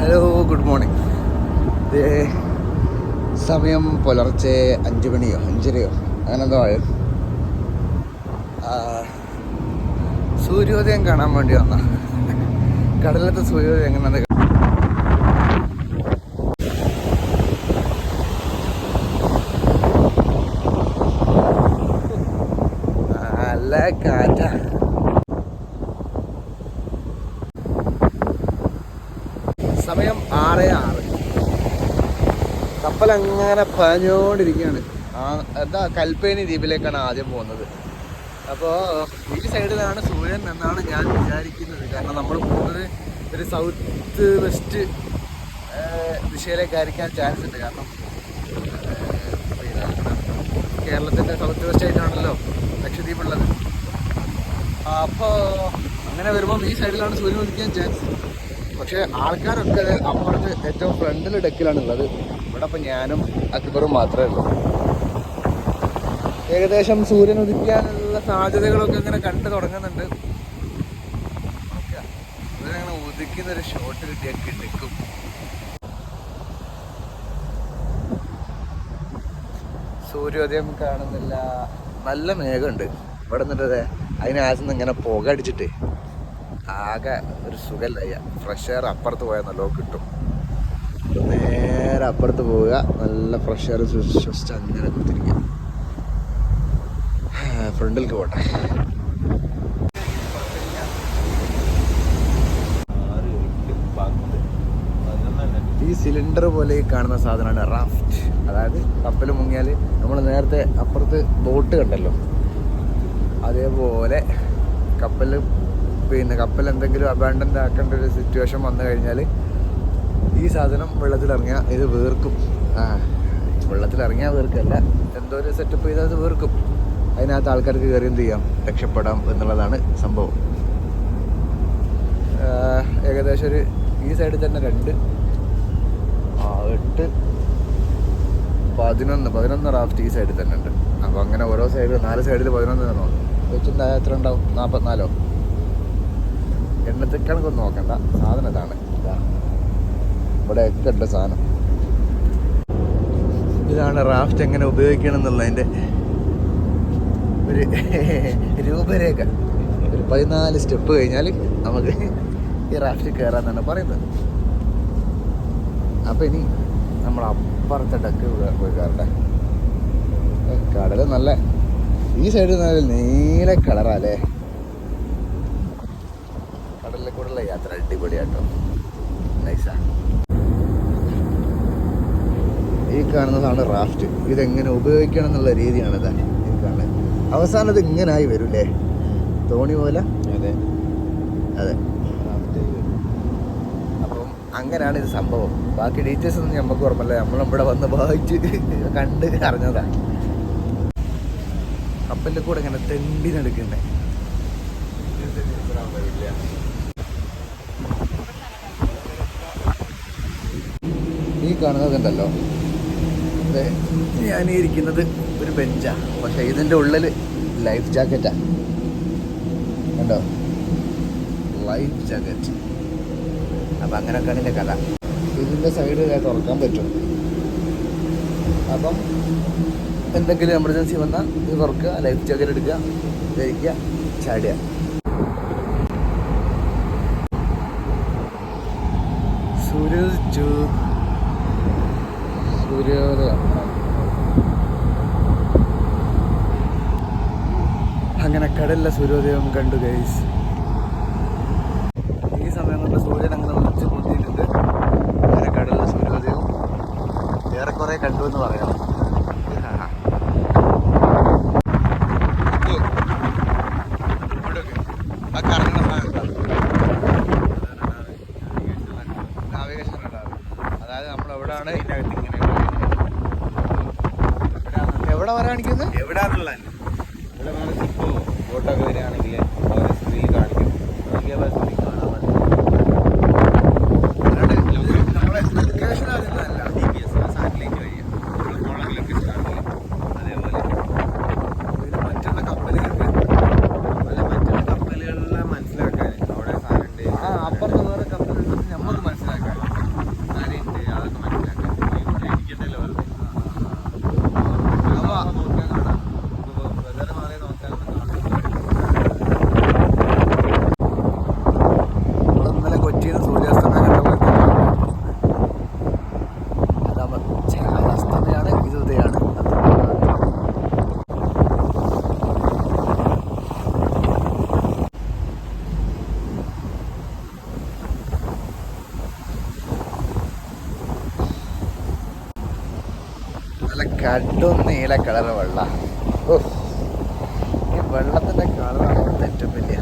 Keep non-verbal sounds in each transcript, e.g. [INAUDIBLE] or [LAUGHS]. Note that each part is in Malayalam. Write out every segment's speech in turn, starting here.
ഹലോ ഗുഡ് മോർണിംഗ് സമയം പുലർച്ചെ അഞ്ച് മണിയോ അഞ്ചരയോ അങ്ങനെ എന്തോ ആയോ സൂര്യോദയം കാണാൻ വേണ്ടി വന്ന. കടലത്തെ സൂര്യോദയം എങ്ങനെ നല്ല കാറ്റാ സമയം ആറ് ആറ്. കപ്പൽ അങ്ങനെ പഞ്ഞോണ്ടിരിക്കുകയാണ് ആ എന്താ കൽപ്പേനി ദ്വീപിലേക്കാണ് ആദ്യം പോകുന്നത്. അപ്പോൾ ഈ സൈഡിലാണ് സൂര്യൻ എന്നാണ് ഞാൻ വിചാരിക്കുന്നത്. കാരണം നമ്മൾ പോകുന്നത് ഒരു സൗത്ത് വെസ്റ്റ് ദിശയിലേക്കായിരിക്കാൻ ചാൻസ് ഉണ്ട്. കാരണം കേരളത്തിന്റെ സൗത്ത് വെസ്റ്റ് ആയിട്ടാണല്ലോ ലക്ഷദ്വീപ് ഉള്ളത് അപ്പോൾ അങ്ങനെ വരുമ്പോൾ ഈ സൈഡിലാണ് സൂര്യൻ ഉദിക്കാൻ ചാൻസ് പക്ഷേ ആൾക്കാരൊക്കെ അപ്പുറത്ത് ഏറ്റവും ഫ്രണ്ടിൽ ഡെക്കിലാണ് ഉള്ളത് ഇവിടെ അപ്പം ഞാനും അക്ബറും മാത്രമേ ഉള്ളൂ. ഏകദേശം സൂര്യൻ ഉദിക്കാനുള്ള സാധ്യതകളൊക്കെ ഇങ്ങനെ കണ്ടു തുടങ്ങുന്നുണ്ട്. അങ്ങനെ ഉദിക്കുന്ന ഒരു ഷോട്ട് കിട്ടിയാൽ കിടക്കും. സൂര്യോദയം കാണുന്നില്ല. നല്ല മേഘമുണ്ട്. ഇവിടെ നിന്നിട്ടതെ അതിനകത്തുനിന്ന് ഇങ്ങനെ പുക അടിച്ചിട്ട് ആകെ ഒരു സുഖമില്ല. ഫ്രഷ് എയർ അപ്പുറത്ത് പോയാൽ നല്ലോ കിട്ടും. നേരെ അപ്പുറത്ത് പോവുക നല്ല ഫ്രഷ് എയർ ശ്വസിച്ച് അങ്ങനെ കുത്തിരിക്കുക. ഫ്രണ്ടിലേക്ക് പോട്ടെ. ഈ സിലിണ്ടർ പോലെ കാണുന്ന സാധനമാണ് റാഫ്റ്റ് അതായത് കപ്പൽ മുങ്ങിയാൽ നമ്മൾ നേരത്തെ അപ്പുറത്ത് ബോട്ട് കണ്ടല്ലോ. അതേപോലെ കപ്പൽ പിന്നെ കപ്പൽ എന്തെങ്കിലും അബാൻഡൻ ആക്കേണ്ട ഒരു സിറ്റുവേഷൻ വന്നു കഴിഞ്ഞാൽ ഈ സാധനം വെള്ളത്തിലിറങ്ങിയാൽ ഇത് വീർക്കും. ആ വെള്ളത്തിലിറങ്ങിയാൽ വീർക്കല്ല. എന്തോ ഒരു സെറ്റപ്പ് ചെയ്താൽ അത് വീർക്കും. അതിനകത്ത് ആൾക്കാർക്ക് കയറി എന്ത് ചെയ്യാം? രക്ഷപ്പെടാം എന്നുള്ളതാണ് സംഭവം. ഏകദേശം ഒരു ഈ സൈഡിൽ തന്നെ രണ്ട്. എട്ട്. പതിനൊന്ന്. പതിനൊന്ന് റാഫ്റ്റ് ഈ സൈഡിൽ തന്നെ ഉണ്ട്. അപ്പോൾ അങ്ങനെ ഓരോ സൈഡിൽ നാല് സൈഡിൽ പതിനൊന്ന് തന്നോ വെച്ചിട്ടുണ്ടായ എത്ര ഉണ്ടാവും? നാൽപ്പത്തിനാലോ എണ്ണത്തിക്കണക്കൊന്നും നോക്കണ്ട. സാധനം ഇതാണ്. ഇതാ. ഇവിടെ ഒക്കെ ഉണ്ട് സാധനം. ഇതാണ് റാഫ്റ്റ് എങ്ങനെ ഉപയോഗിക്കണം എന്നുള്ളതിന്റെ ഒരു [LAUGHS] രൂപരേഖ. ഒരു പതിനാല് സ്റ്റെപ്പ് കഴിഞ്ഞാൽ നമുക്ക് ഈ റാഫ്റ്റ് കയറാന്നാണ് പറയുന്നത്. അപ്പം ഇനി നമ്മൾ അപ്പുറത്തെ ഡക്ക് പോയി കയറട്ടെ. കടൽ നല്ല ഈ സൈഡിൽ നല്ല നീല കളറാ കടലിൽ കൂടെയുള്ള യാത്ര അടിപൊളിയാട്ടോ. നൈസാണ് ഈ കാണുന്നതാണ് റാഫ്റ്റ് ഇതെങ്ങനെ ഉപയോഗിക്കണം എന്നുള്ള രീതിയാണിത് ഈ കാണുന്നത് അവസാനം ഇത് ഇങ്ങനെ ആയി വരൂലേ തോണി പോലെ? അതെ. അതെ. അപ്പം അങ്ങനെയാണ് ഇത് സംഭവം. ബാക്കി ഡീറ്റെയിൽസ് ഒന്നും നമുക്ക് ഓർമ്മല്ല നമ്മളിവിടെ വന്ന് വായിച്ച് കണ്ട് അറിഞ്ഞതാണ് കപ്പലിൽ കൂടെ ഇങ്ങനെ തെണ്ടി നടക്കണ്ടേ ഈ കാണുന്നതുണ്ടല്ലോ അതെ ഞാൻ ഇരിക്കുന്നത് ഒരു ബെഞ്ചാ. പക്ഷെ ഇതിന്റെ ഉള്ളിൽ ലൈഫ് ജാക്കറ്റാണ് കണ്ടോ? ലൈഫ് ജാക്കറ്റ് അപ്പം അങ്ങനെയൊക്കെയാണ് എന്റെ കഥ. ഇതിന്റെ സൈഡ് തുറക്കാൻ പറ്റും. അപ്പം എന്തെങ്കിലും എമർജൻസി വന്നാൽ ഇത് തുറക്കുക ലൈഫ് ജാക്കറ്റ് എടുക്കുക ധരിക്കുക ചാടുക. സൂര്യോദിച്ചു സൂര്യോദയം അങ്ങനെ കടലിലെ സൂര്യോദയം കണ്ടു ഗൈസ് ഈ സമയം കൊണ്ട് സൂര്യൻ അങ്ങനെ ഉറച്ചു കൂട്ടിയിട്ടുണ്ട്. അങ്ങനെ കടലിലെ സൂര്യോദയം ഏറെക്കുറെ കണ്ടു എന്ന് പറയാം. അതായത് നമ്മൾ എവിടെയാണ് എവിടെ വരാണിക്കുന്നത് എവിടെ എവിടാന്നുള്ള ഇവിടെ ബോട്ടൊക്കെ വരികയാണെങ്കിൽ കടും നീല കളർ വെള്ള. ഈ വെള്ളത്തിന്റെ കളറാണ് ഏറ്റവും വലിയ.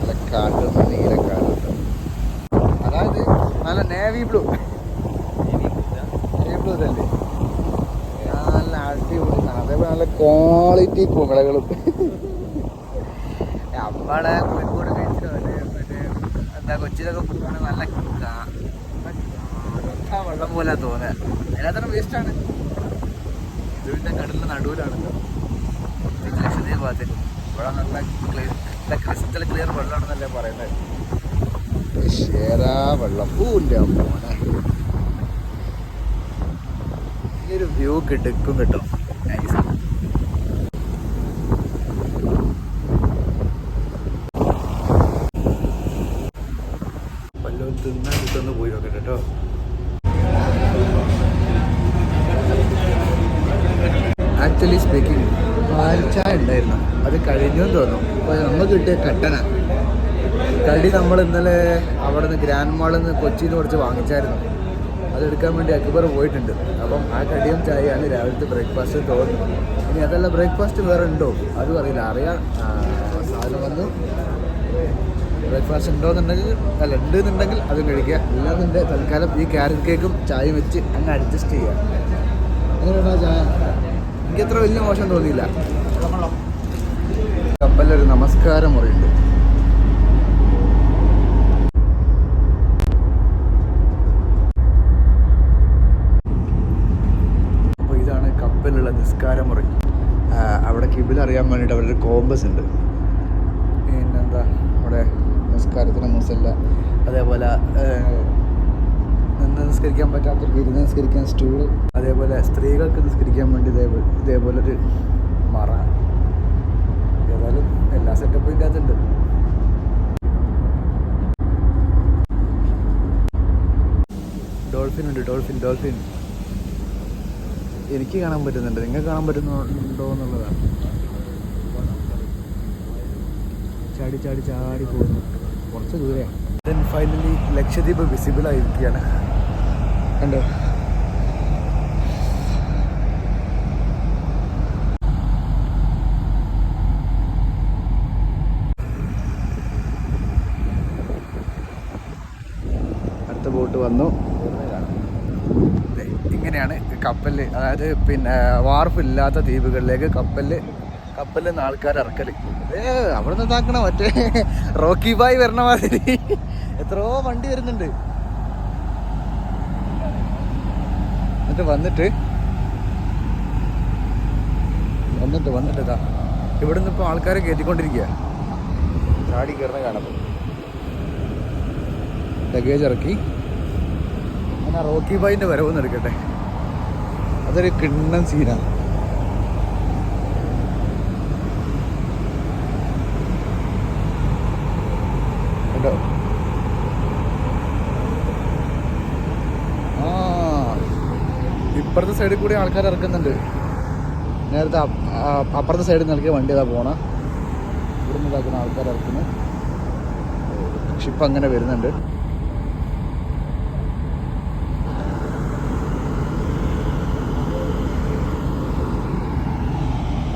നല്ല കാട്ടും നീല കളർ അതായത് നല്ല നേവി ബ്ലൂ. നേവി ബ്ലൂ തന്നെ നല്ല അടിപൊളി. അതേപോലെ നല്ല ക്വാളിറ്റി കുമിളകളും നമ്മളെ കോഴിക്കോട് മറ്റേ എന്താ കൊച്ചിയിലൊക്കെ പോകുകയാണെങ്കിൽ നല്ല വെള്ളം പോലെ തോന്നുക. അതിനകത്താണ് വേസ്റ്റാണ് ഇതിന്റെ കടലിന്റെ നടുവിലാണല്ലോ. ലക്ഷദ്വീപ് ഭാഗത്തിൽ ഇവിടെ നല്ല ക്ലിയർ നല്ല ക്രിസ്റ്റൽ ക്ലിയർ വെള്ളമാണെന്നല്ലേ പറയുന്നത്. ശേരാ വെള്ളം. മോനെ. ഈ ഒരു വ്യൂ കിടക്കും കിട്ടും. നൈസ് തിന്നാൻ കിട്ടുമെന്ന് പോയി നോക്കട്ടെ കേട്ടോ. ആക്ച്വലി സ്പീക്കിംഗ് പാൽച്ചായ ഉണ്ടായിരുന്നു. അത് കഴിഞ്ഞു എന്ന് തോന്നുന്നു. അപ്പോൾ നമുക്ക് കിട്ടിയ കട്ടന. കടി നമ്മൾ ഇന്നലെ അവിടെ നിന്ന് ഗ്രാൻഡ് മാളിൽ നിന്ന് കൊച്ചിയിൽ നിന്ന് കുറച്ച് വാങ്ങിച്ചായിരുന്നു. അതെടുക്കാൻ വേണ്ടി അക്ബർ പോയിട്ടുണ്ട്. അപ്പം ആ കടിയും ചായയാണ് രാവിലത്തെ ബ്രേക്ക്ഫാസ്റ്റ് തോന്നുന്നത് ഇനി അതല്ല ബ്രേക്ക്ഫാസ്റ്റ് വേറെ ഉണ്ടോ? അതും അറിയില്ല. അറിയാം സാധനം വന്നു. ബ്രേക്ക്ഫാസ്റ്റ് ഉണ്ടോയെന്നുണ്ടെങ്കിൽ അല്ല ഉണ്ട് എന്നുണ്ടെങ്കിൽ അത് കഴിക്കുക. ഇല്ലാന്നുണ്ടെങ്കിൽ തൽക്കാലം ഈ ക്യാരറ്റ് കേക്കും ചായയും വെച്ച് അങ്ങ് അഡ്ജസ്റ്റ് ചെയ്യുക. എങ്ങനെയാണോ ചായ? എനിക്ക് അത്ര വലിയ മോശം തോന്നിയില്ല. കപ്പലൊരു നമസ്കാര മുറിയുണ്ട് അപ്പോൾ ഇതാണ് കപ്പലുള്ള നിസ്കാര മുറി. അവിടെ കിബിൽ അറിയാൻ വേണ്ടിയിട്ട് അവിടെ കോമ്പസ് ഉണ്ട്. പിന്നെന്താ? അവിടെ നിസ്കാരത്തിന് മുസല്ല. അതേപോലെ നിന്ന് നിസ്കരിക്കാൻ പറ്റാത്തവർക്ക് ഇരുന്ന് നിസ്കരിക്കാൻ സ്റ്റൂൾ അതേപോലെ സ്ത്രീകൾക്ക് നിസ്കരിക്കാൻ വേണ്ടി ഇതേപോലെ ഇതേപോലെ ഒരു മറ. ഏതായാലും എല്ലാ സെറ്റപ്പും ഇതിന്റെ അകത്തുണ്ട് ഡോൾഫിൻ ഉണ്ട് ഡോൾഫിൻ ഡോൾഫിൻ. എനിക്ക് കാണാൻ പറ്റുന്നുണ്ട്. നിങ്ങൾക്ക് കാണാൻ പറ്റുന്നുണ്ടോ എന്നുള്ളതാണ്. ചാടി ചാടി ചാടി പോകുന്നു. കുറച്ച് ദൂരെയാണ് ദെൻ ഫൈനലി ലക്ഷദ്വീപ് വിസിബിൾ ആയിരിക്കുകയാണ്. കണ്ടോ? അടുത്ത ബോട്ട് വന്നു. ഇങ്ങനെയാണ് കപ്പലിൽ അതായത് പിന്നെ വാർപ്പില്ലാത്ത ദ്വീപുകളിലേക്ക് കപ്പലിൽ കപ്പലിൽ നിന്ന് ആൾക്കാർ ഇറക്കൽ. ഏ അവിടെ നിന്ന് താക്കണം മറ്റേ റോക്കി ബായ് വരണ മാതിരി. എത്രയോ വണ്ടി വരുന്നുണ്ട്. എന്നിട്ട് വന്നിട്ട് വന്നിട്ട് വന്നിട്ട് ഇതാ. ഇവിടുന്ന് ഇപ്പോൾ ആൾക്കാരെ കയറ്റിക്കൊണ്ടിരിക്കുക ചാടി കയറുന്ന കാണുമ്പോൾ ലഗേജ് ഇറക്കി. അങ്ങനെ റോക്കി ബായിന്റെ വരവൊന്നും എടുക്കട്ടെ. അതൊരു കിണ്ണൻ സീനാണ് കേട്ടോ ആ ഇപ്പുറത്തെ സൈഡിൽ കൂടി ആൾക്കാർ ഇറക്കുന്നുണ്ട്. നേരത്തെ അപ്പുറത്തെ സൈഡിൽ നൽകിയ വണ്ടി ഇതാ പോണ? ഇവിടുന്ന് ഇതാക്കുന്ന ആൾക്കാർ ഇറക്കുന്നു. ഷിപ്പ് അങ്ങനെ വരുന്നുണ്ട്.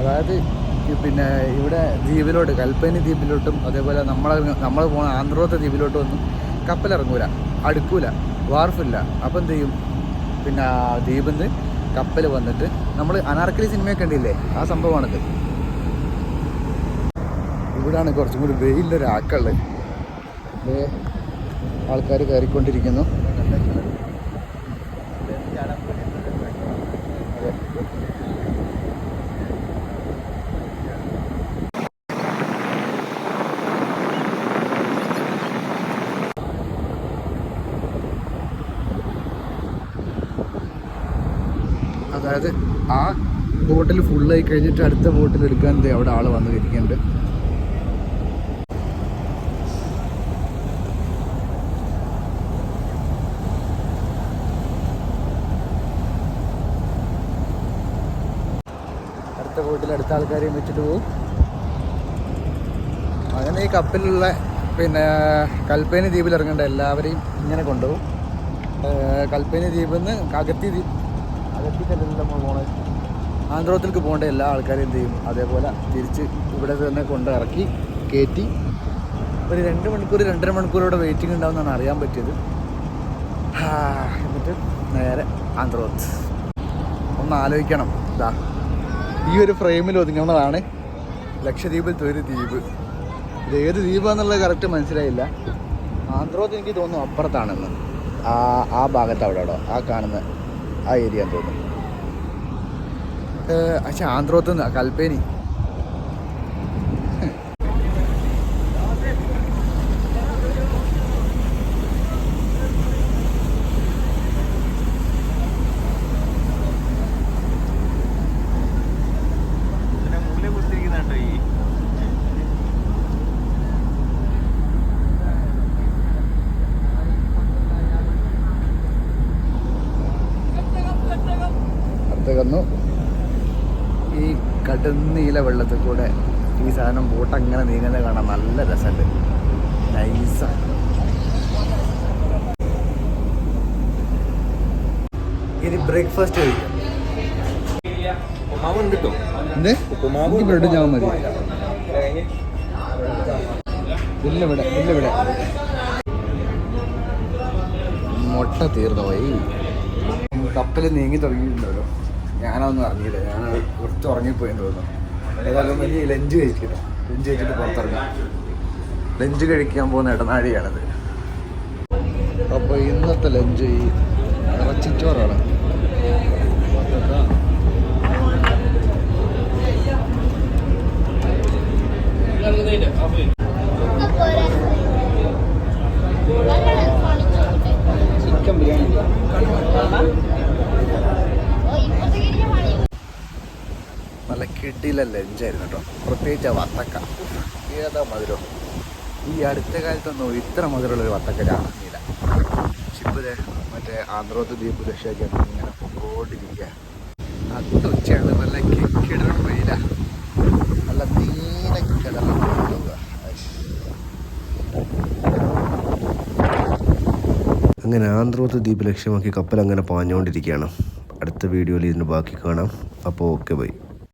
അതായത് പിന്നെ ഇവിടെ ദ്വീപിലോട്ട് കൽപ്പനി ദ്വീപിലോട്ടും അതേപോലെ നമ്മൾ നമ്മൾ പോണ ആന്ധ്രോത്തെ ദ്വീപിലോട്ടും ഒന്നും കപ്പലിറങ്ങൂല അടുക്കൂല വാർഫില്ല. അപ്പം എന്ത് ചെയ്യും? പിന്നെ ദ്വീപിൽ നിന്ന് കപ്പൽ വന്നിട്ട് നമ്മൾ അനാർക്കലി സിനിമയൊക്കെ കണ്ടില്ലേ? ആ സംഭവമാണിത്. ഇവിടാണ് കുറച്ചും കൂടി വെയിലൊരു ആക്കുള്ളത് ആൾക്കാർ കയറിക്കൊണ്ടിരിക്കുന്നു അതെ അതായത് ആ ബോട്ടിൽ ഫുള്ളായി കഴിഞ്ഞിട്ട് അടുത്ത ബോട്ടിൽ എടുക്കാൻ അവിടെ ആൾ വന്നു ഇരിക്കുന്നുണ്ട്. അടുത്ത ബോട്ടിൽ അടുത്ത ആൾക്കാരെയും വെച്ചിട്ട് പോകും അങ്ങനെ ഈ കപ്പലിലുള്ള പിന്നെ കൽപ്പേനി ദ്വീപിൽ ഇറങ്ങേണ്ട എല്ലാവരെയും ഇങ്ങനെ കൊണ്ടുപോകും. കൽപ്പേനി ദ്വീപിൽ നിന്ന് അഗത്തി ദ്വീപ് ആന്ധ്രോത്തിലേക്ക് പോകേണ്ട എല്ലാ ആൾക്കാരും എന്ത് ചെയ്യും? അതേപോലെ തിരിച്ച് ഇവിടെ തന്നെ കൊണ്ട് ഇറക്കി കയറ്റി ഒരു രണ്ട് മണിക്കൂർ രണ്ടര മണിക്കൂറോടെ വെയിറ്റിംഗ് ഉണ്ടാവുമെന്നാണ് അറിയാൻ പറ്റിയത്. എന്നിട്ട് നേരെ ആന്ധ്രോത്ത്. ഒന്ന് ആലോചിക്കണം. ഇതാ ഈ ഒരു ഫ്രെയിമിൽ ഒതുങ്ങുന്നതാണ് ലക്ഷദ്വീപിൽ ഒരു ദ്വീപ്. ഇത് ഏത് ദ്വീപാന്നുള്ളത് കറക്റ്റ് മനസ്സിലായില്ല. ആന്ധ്രോത്ത് എനിക്ക് തോന്നുന്നു അപ്പുറത്താണെന്ന്. ആ ആ ഭാഗത്ത് അവിടെ ആ കാണുന്ന ആ ഏരിയ തോന്നുന്നു. പക്ഷേ ആന്ധ്രോത്ത് കൽപ്പേനി പിന്നെ മൂല കുത്തിരിക്കുന്നുണ്ടോ ഈ കന്നു ഈ കടുന്നീല വെള്ളത്തിൽ കൂടെ ഈ സാധനം ബോട്ട് അങ്ങനെ നീങ്ങുന്നത് കാണാൻ നല്ല രസമുണ്ട്. നൈസാണ് ഇനി ബ്രേക്ക്ഫാസ്റ്റ് കഴിക്കാം. ബ്രെഡ് ഞാൻ മതി. ഇല്ല. ഇവിടെ ഇല്ല ഇവിടെ. മുട്ട തീർന്നു പോയി കപ്പൽ നീങ്ങി തുടങ്ങിയിട്ടുണ്ടല്ലോ. ഞാനതൊന്നും അറിഞ്ഞില്ല. ഞാൻ കുറച്ച് ഉറങ്ങിപ്പോയെന്ന് തോന്നുന്നു. ഏതായാലും വലിയ ലഞ്ച് കഴിക്കില്ല ലഞ്ച് കഴിച്ചിട്ട് പുറത്തിറങ്ങി. ലഞ്ച് കഴിക്കാൻ പോകുന്ന ഇടനാഴിയാണത്. അപ്പോൾ ഇന്നത്തെ ലഞ്ച് ഈ ഇറച്ചിച്ചോറാണ് ചിക്കൻ ബിരിയാണി നല്ല കിട്ടിയില്ല ലഞ്ചായിരുന്നു കേട്ടോ പ്രത്യേകിച്ച് ആ വത്തക്ക ഏതാ മധുരം ഈ അടുത്ത കാലത്തൊന്നും ഇത്ര മുതലുള്ളൊരു വത്തക്ക ഇറങ്ങിയില്ല ഇപ്പോൾ മറ്റേ ആന്ധ്രോത്ത് ദ്വീപ് ദക്ഷയൊക്കെ ഇങ്ങനെ പൊക്കോട്ടിരിക്കുക അത് ഉച്ചയാണ്. നല്ല കിടണം വെയില നല്ല നീല കിടണം അങ്ങനെ ആന്ധ്രോത്ത് ദ്വീപ് ലക്ഷ്യമാക്കി കപ്പൽ അങ്ങനെ പാഞ്ഞുകൊണ്ടിരിക്കുകയാണ് അടുത്ത വീഡിയോയിൽ ഇതിന് ബാക്കി കാണാം. അപ്പോൾ ഓക്കെ ബൈ.